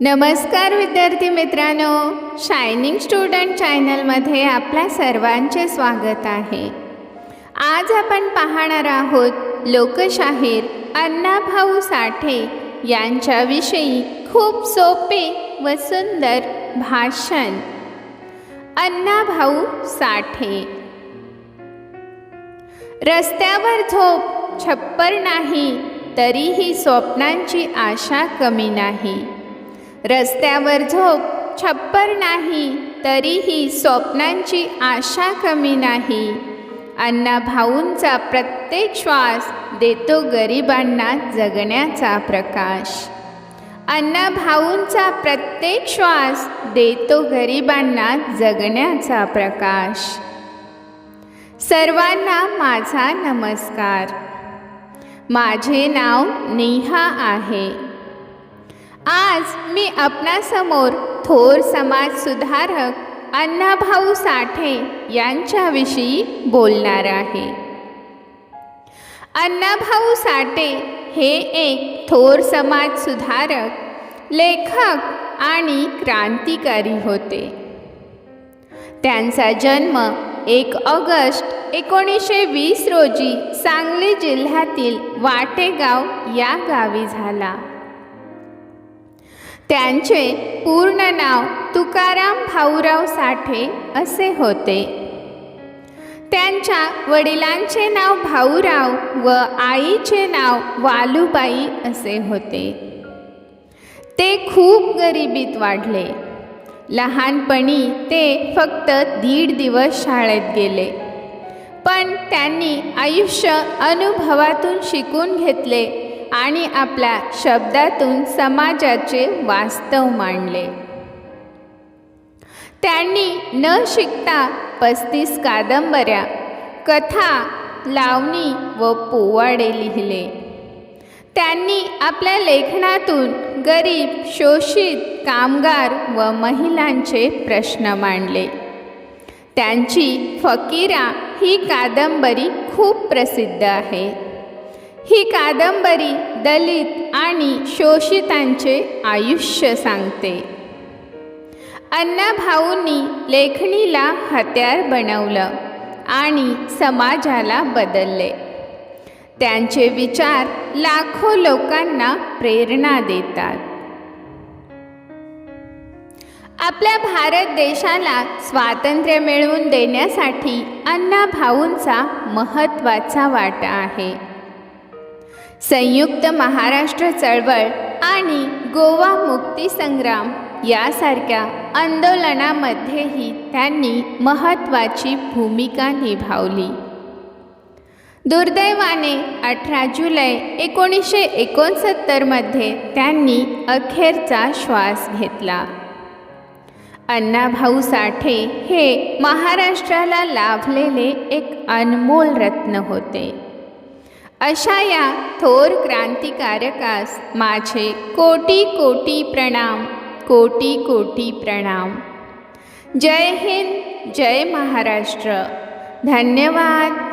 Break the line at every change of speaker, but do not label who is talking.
नमस्कार विद्यार्थी मित्रांनो शायनिंग स्टुडंट चॅनलमध्ये आपल्या सर्वांचे स्वागत आहे. आज आपण पाहणार आहोत लोकशाहीर अण्णाभाऊ साठे यांच्याविषयी खूप सोपे व सुंदर भाषण. अण्णाभाऊ साठे. रस्त्यावर झोप छप्पर नाही तरीही स्वप्नांची आशा कमी नाही. रस्त्यावर झोप छप्पर नाही तरीही स्वप्नांची आशा कमी नाही. अण्णा भाऊंचा प्रत्येक श्वास देतो गरिबांना जगण्याचा प्रकाश. अण्णा भाऊंचा प्रत्येक श्वास देतो गरिबांना जगण्याचा प्रकाश. सर्वांना माझा नमस्कार. माझे नाव नेहा आहे. आज मी आपणासमोर थोर समाज सुधारक अण्णाभाऊ साठे यांच्याविषयी बोलणार आहे. अण्णाभाऊ साठे हे एक थोर समाज सुधारक लेखक आणि क्रांतिकारी होते. त्यांचा जन्म एक ऑगस्ट एकोणीसशे वीस रोजी सांगली जिल्ह्यातील वाटेगाव या गावी झाला. त्यांचे पूर्ण नाव तुकाराम भाऊराव साठे असे होते. त्यांच्या वडिलांचे नाव भाऊराव व आईचे नाव वालूबाई असे होते. ते खूप गरिबीत वाढले. लहानपणी ते फक्त दीड दिवस शाळेत गेले. पण त्यांनी आयुष्य अनुभवातून शिकून घेतले. आणि आपल्या शब्दातून समाजाचे वास्तव मांडले. त्यांनी न शिकता पस्तीस कादंबऱ्या कथा लावणी व पोवाडे लिहिले. त्यांनी आपल्या लेखनातून गरीब शोषित कामगार व महिलांचे प्रश्न मांडले. त्यांची फकीरा ही कादंबरी खूप प्रसिद्ध आहे. ही कादंबरी दलित आणि शोषितांचे आयुष्य सांगते. अण्णाभाऊंनी लेखणीला हत्यार बनवलं आणि समाजाला बदलले. त्यांचे विचार लाखो लोकांना प्रेरणा देतात. आपल्या भारत देशाला स्वातंत्र्य मिळवून देण्यासाठी अण्णाभाऊंचा महत्त्वाचा वाटा आहे. संयुक्त महाराष्ट्र चळवळ आणि गोवा मुक्ती संग्राम यासारख्या आंदोलनामध्येही त्यांनी महत्त्वाची भूमिका निभावली. दुर्दैवाने अठरा जुलै एकोणीसशे एकोणसत्तरमध्ये त्यांनी अखेरचा श्वास घेतला. अण्णाभाऊ साठे हे महाराष्ट्राला लाभलेले एक अनमोल रत्न होते. अशा या थोर क्रांतिकारकास माझे कोटी कोटी प्रणाम कोटी कोटी प्रणाम. जय हिंद जय महाराष्ट्र. धन्यवाद.